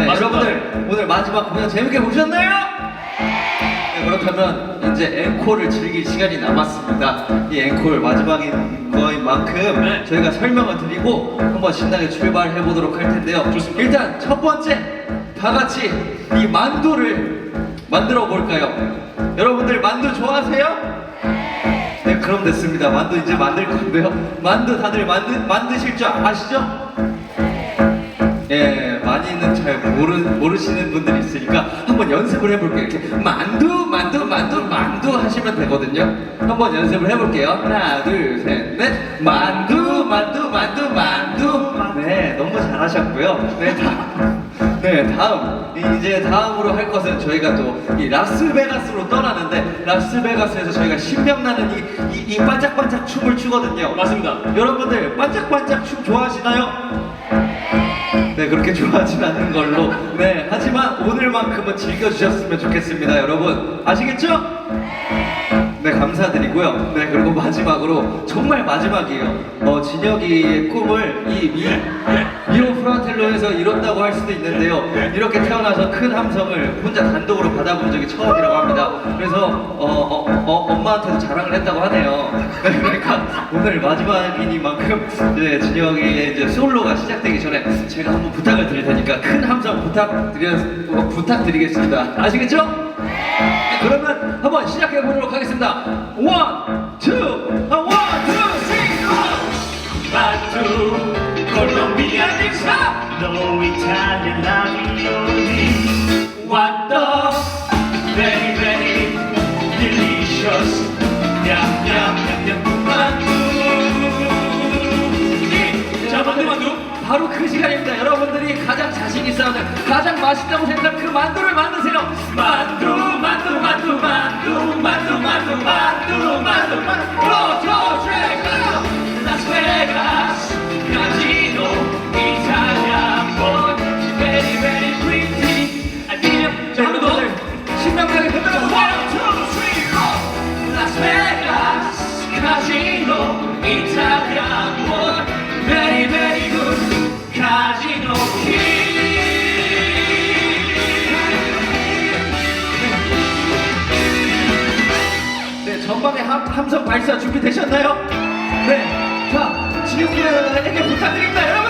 네. 여러분들 오늘 마지막 공연 재밌게 보셨나요? 네, 그렇다면 이제 앵콜을 즐길 시간이 남았습니다 이 앵콜 마지막인 거인 만큼 네. 저희가 설명을 드리고 한번 신나게 출발해 보도록 할 텐데요 좋습니다. 일단 첫 번째 다 같이 이 만두를 만들어 볼까요? 여러분들 만두 좋아하세요? 네, 그럼 됐습니다. 만두 이제 만들 건데요. 만두 다들 만드, 만드실 줄 아시죠? 예, 많이는 잘 모르, 모르시는 분들이 있으니까 한번 연습을 해볼게요. 이렇게 만두, 만두, 만두, 만두 하시면 되거든요. 한번 연습을 해볼게요. 하나, 둘, 셋, 넷. 만두, 만두, 만두, 만두. 네, 너무 잘하셨고요. 네, 다음. 네, 다음. 이제 다음으로 할 것은 저희가 또 이 라스베가스로 떠나는데 라스베가스에서 저희가 신명나는 이, 이, 이 반짝반짝 춤을 추거든요. 맞습니다. 여러분들 반짝반짝 춤 좋아하시나요? 네 그렇게 좋아하진 않는 걸로. 네 하지만 오늘만큼은 즐겨주셨으면 좋겠습니다 여러분. 아시겠죠? 네 감사드리고요. 네 그리고 마지막으로 정말 마지막이에요. 어 진혁이의 꿈을 이 미, 미오 프라텔로에서 이뤘다고 할 수도 있는데요. 이렇게 태어나서 큰 함성을 혼자 단독으로 받아본 적이 처음이라고 합니다. 그래서 어, 어, 어, 엄마한테도 자랑을 했다고 하네요. 네, 그러니까 오늘 마지막이니만큼 이제 진혁이의 이제 솔로가 시작되기 전에 제가 한번 부탁을 드릴 테니까 큰 함성 부탁드려 어, 부탁드리겠습니다. 아시겠죠? 네, 그러면 한번 시작해 보도록 하겠습니다. 원, 투, 아, 원, 투, 쓰리, 콜롬비아. No Italian ravioli What the? Very very delicious. 냠냠냠냠 만두. 자 만두 만두. 바로 그 시간입니다. 여러분들이 가장 자신 있어 하는 가장 맛있다고 생각하는 그 만두를 만드세요. 만두 함, 함성 발사 준비되셨나요? 네, 자, 지우군에게 부탁드립니다. 여러분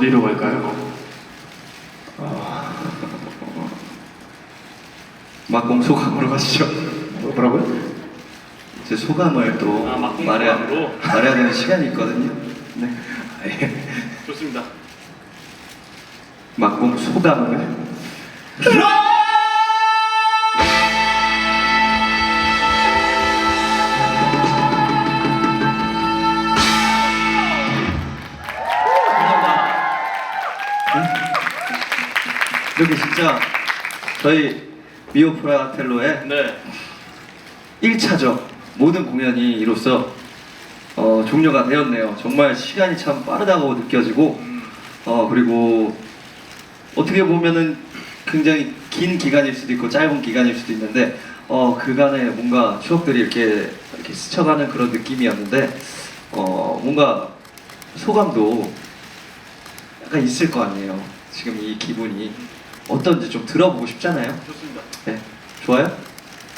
어디로 갈까요? 막공 소감으로 가시죠. 뭐라고요? 제 소감을 또 아, 막공 말해야, 소감으로? 말해야 되는 시간이 있거든요. 네. 예. 좋습니다. 막공 소감을. 진짜 저희 미오 프라텔로의 네. 1차죠. 모든 공연이 이로써 어, 종료가 되었네요. 정말 시간이 참 빠르다고 느껴지고 음, 어, 그리고 어떻게 보면은 굉장히 긴 기간일 수도 있고 짧은 기간일 수도 있는데 어, 그간에 뭔가 추억들이 이렇게, 이렇게 스쳐가는 그런 느낌이었는데 어, 뭔가 소감도 약간 있을 거 아니에요. 지금 이 기분이 어떤지 좀 들어보고 싶잖아요. 좋습니다. 네, 좋아요?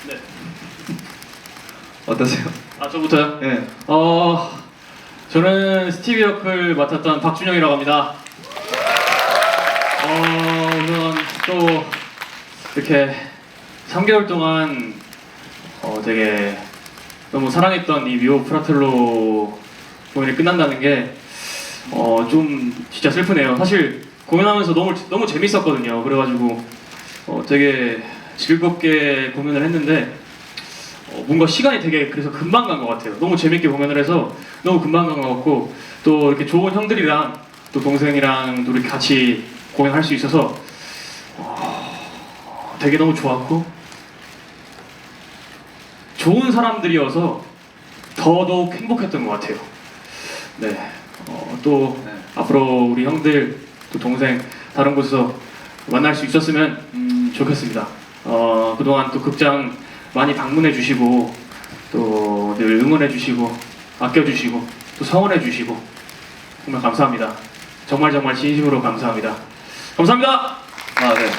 네. 어떠세요? 아 저부터요? 네. 어 저는 스티비 역을 맡았던 박준영이라고 합니다. 어 우선 또 이렇게 3개월 동안 어 되게 너무 사랑했던 이 위오 프라텔로 공연이 끝난다는 게 어 좀 진짜 슬프네요. 사실 공연하면서 너무 너무 재밌었거든요. 그래가지고 어 되게 즐겁게 공연을 했는데 어, 뭔가 시간이 되게 그래서 금방 간 것 같아요. 너무 재밌게 공연을 해서 너무 금방 간 것 같고 또 이렇게 좋은 형들이랑 또 동생이랑 또 이렇게 같이 공연할 수 있어서 어, 되게 너무 좋았고 좋은 사람들이어서 더더욱 행복했던 것 같아요. 네. 어, 또 네. 앞으로 우리 형들 또 동생 다른 곳에서 만날 수 있었으면 음, 좋겠습니다. 어, 그동안 또 극장 많이 방문해 주시고 또 늘 응원해 주시고 아껴 주시고 또 성원해 주시고 정말 감사합니다. 정말 정말 진심으로 감사합니다. 감사합니다. 아, 네.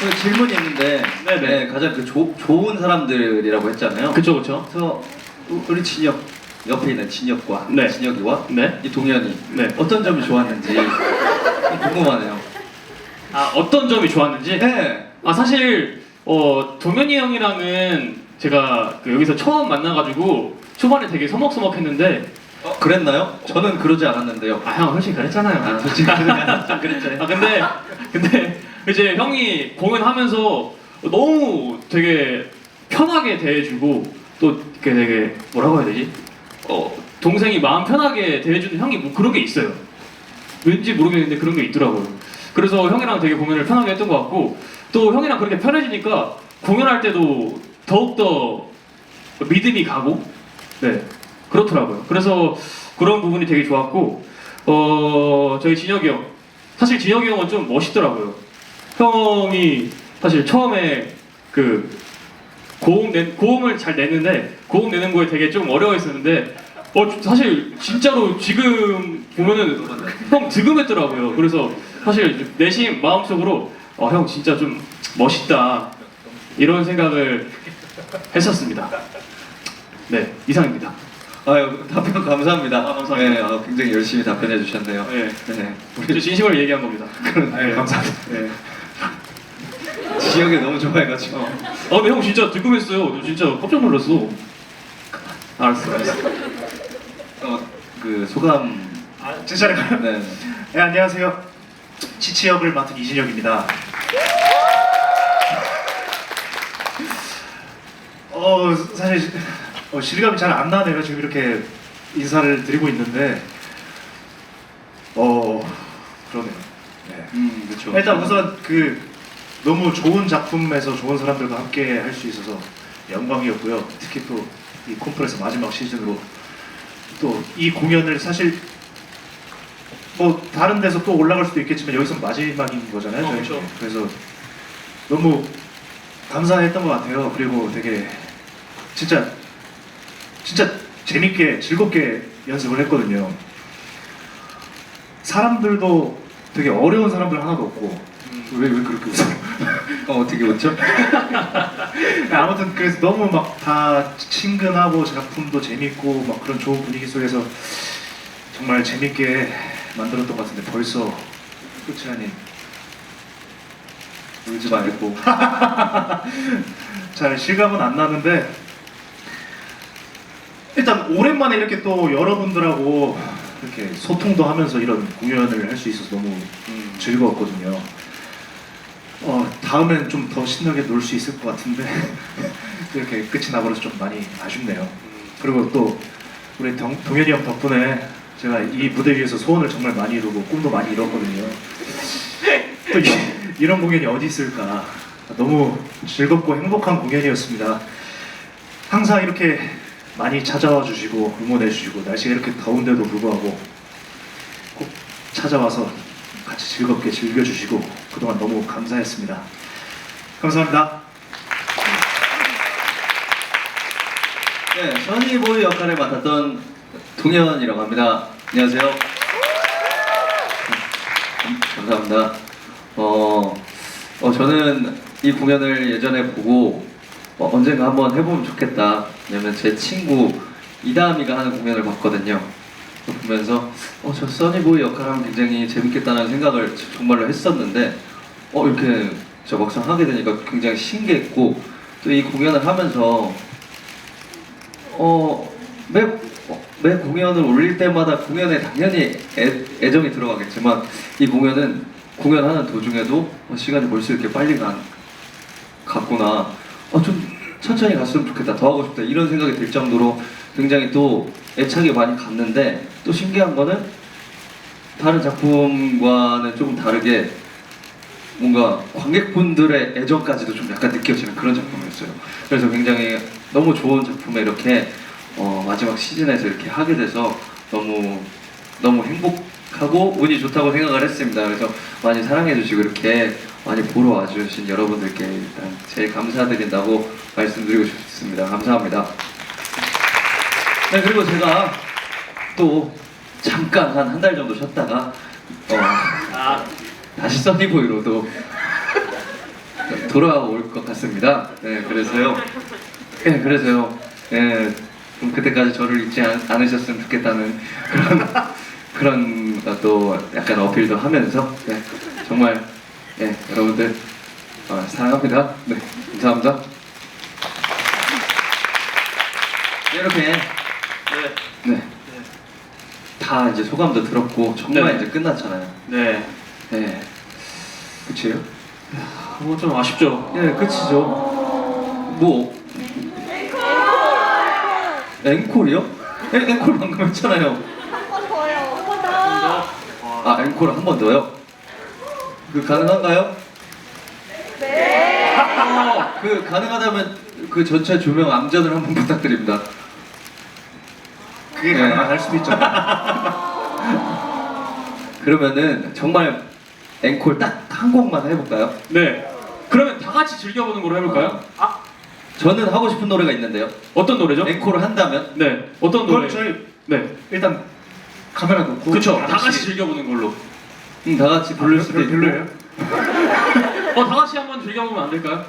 그 질문이 있는데, 네네. 네, 가장 그 조, 좋은 사람들이라고 했잖아요. 그쵸 그쵸. 그래서 우- 우리 진혁 옆에 있는 진혁과 네. 진혁이와 네. 이 동현이 네. 어떤 점이 좋았는지 궁금하네요. 아 어떤 점이 좋았는지. 네. 아 사실 어 동현이 형이랑은 제가 그 여기서 처음 만나가지고 초반에 되게 서먹서먹했는데 어, 그랬나요? 저는 그러지 않았는데요. 아 형 훨씬 그랬잖아요. 아, 솔직히 그랬죠. 아 근데 근데 이제 형이 공연하면서 너무 되게 편하게 대해주고 또 되게 뭐라고 해야 되지? 어 동생이 마음 편하게 대해주는 형이 뭐 그런 게 있어요. 왠지 모르겠는데 그런 게 있더라고요. 그래서 형이랑 되게 공연을 편하게 했던 것 같고 또 형이랑 그렇게 편해지니까 공연할 때도 더욱더 믿음이 가고 네 그렇더라고요. 그래서 그런 부분이 되게 좋았고 어 저희 진혁이 형 사실 진혁이 형은 좀 멋있더라고요. 형이 사실 처음에 그 고음 내, 고음을 잘 내는데 고음 내는 거에 되게 좀 어려워했었는데 어 사실 진짜로 지금 보면은 형 득음했더라고요. 그래서 사실 내심 마음속으로 어, 형 진짜 좀 멋있다 이런 생각을 했었습니다. 네 이상입니다. 아유, 답변 감사합니다. 아, 감사합니다. 네, 어, 굉장히 열심히 답변해 주셨네요. 네. 네. 저 진심을 얘기한 겁니다. 네, 감사합니다. 네. 지혁이 너무 좋아해가지고. 어. 아 근데 형 진짜 득음했어요. 너 진짜 깜짝 놀랐어. 알았어, 알았어. 어, 그 소감. 아, 제 차례가요? 네. 네, 안녕하세요. 치치 역을 맡은 이진혁입니다. 어, 사실 어, 실감이 잘 안 나네요. 지금 이렇게 인사를 드리고 있는데, 어, 그러네요. 네. 음, 그렇죠. 일단 우선 그 너무 좋은 작품에서 좋은 사람들과 함께 할 수 있어서 영광이었고요. 특히 또이 콘프레스 마지막 시즌으로 또 이 공연을 사실 뭐 다른 데서 또 올라갈 수도 있겠지만 여기서 마지막인 거잖아요. 어, 저희. 그쵸. 그래서 너무 감사했던 것 같아요. 그리고 되게 진짜 진짜 재밌게 즐겁게 연습을 했거든요. 사람들도 되게 어려운 사람들 하나도 없고 왜왜 그렇게 웃어요? 어, 어떻게 웃죠? 아무튼 그래서 너무 막 다 친근하고 작품도 재밌고 막 그런 좋은 분위기 속에서 정말 재밌게 만들었던 것 같은데 벌써 끝이 아닌 울지 말고. 잘 실감은 안 나는데 일단 오랜만에 이렇게 또 여러분들하고 이렇게 소통도 하면서 이런 공연을 할 수 있어서 너무 음, 즐거웠거든요. 어, 다음엔 좀 더 신나게 놀 수 있을 것 같은데 이렇게 끝이 나버려서 좀 많이 아쉽네요. 그리고 또 우리 동, 동현이 형 덕분에 제가 이 무대 위에서 소원을 정말 많이 이루고 꿈도 많이 이뤘거든요. 또 이, 이런 공연이 어디 있을까? 너무 즐겁고 행복한 공연이었습니다. 항상 이렇게 많이 찾아와 주시고 응원해 주시고 날씨가 이렇게 더운데도 불구하고 꼭 찾아와서 같이 즐겁게 즐겨 주시고 그동안 너무 감사했습니다. 감사합니다. 네, 선이보이 역할을 맡았던 동현이라고 합니다. 안녕하세요. 음, 감사합니다. 어, 어, 저는 이 공연을 예전에 보고 어, 언젠가 한번 해보면 좋겠다. 왜냐면 제 친구 이다미가 하는 공연을 봤거든요. 보면서 어, 저 써니보이 역할하면 굉장히 재밌겠다는 생각을 저- 정말로 했었는데 어, 이렇게 저 막상 하게 되니까 굉장히 신기했고 또 이 공연을 하면서 어, 매, 어, 매 공연을 올릴 때마다 공연에 당연히 애, 애정이 들어가겠지만 이 공연은 공연하는 도중에도 어, 시간이 벌써 이렇게 빨리 간, 갔구나. 어, 좀 천천히 갔으면 좋겠다. 더 하고 싶다. 이런 생각이 들 정도로 굉장히 또 애착이 많이 갔는데 또 신기한 거는 다른 작품과는 조금 다르게 뭔가 관객분들의 애정까지도 좀 약간 느껴지는 그런 작품이었어요. 그래서 굉장히 너무 좋은 작품에 이렇게 어, 마지막 시즌에서 이렇게 하게 돼서 너무 너무 행복하고 운이 좋다고 생각을 했습니다. 그래서 많이 사랑해 주시고 이렇게 많이 보러 와주신 여러분들께 일단 제일 감사드린다고 말씀드리고 싶습니다. 감사합니다. 네 그리고 제가 또 잠깐 한 한 달 정도 쉬었다가 어, 아, 다시 써니보이로도 돌아올 것 같습니다. 네, 그래서요. 네, 그래서요. 네, 좀 그때까지 저를 잊지 않, 않으셨으면 좋겠다는 그런 그런 어, 또 약간 어필도 하면서 네, 정말 네, 여러분들 어, 사랑합니다. 네, 감사합니다. 이렇게 네. 네. 다 이제 소감도 들었고 정말 네. 이제 끝났잖아요. 네. 네. 그치요? 그거 좀 아쉽죠. 네, 끝이죠. 뭐? 앵콜이요? 앵, 앵콜 방금 했잖아요. 아, 앵콜 한 번 더요? 그 가능한가요? 네. 어, 그 가능하다면 그 전체 조명 암전을 한번 부탁드립니다. 그게 네. 가능할 수도 있잖아요. 그러면은 정말 앵콜 딱 한 곡만 해볼까요? 네. 그러면 다 같이 즐겨보는 걸로 해볼까요? 아, 저는 하고 싶은 노래가 있는데요. 어떤 노래죠? 앵콜을 한다면 네. 어떤 그럼 노래? 저희 네. 일단 카메라 놓고 그쵸. 다 같이 즐겨보는 걸로. 음, 다 같이 부를 수도 별- 있고. 별로예요? 어, 다 같이 한번 즐겨보면 안 될까요?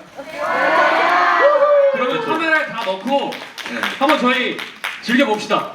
그러면 카메라를 다 넣고 네. 한번 저희 즐겨봅시다.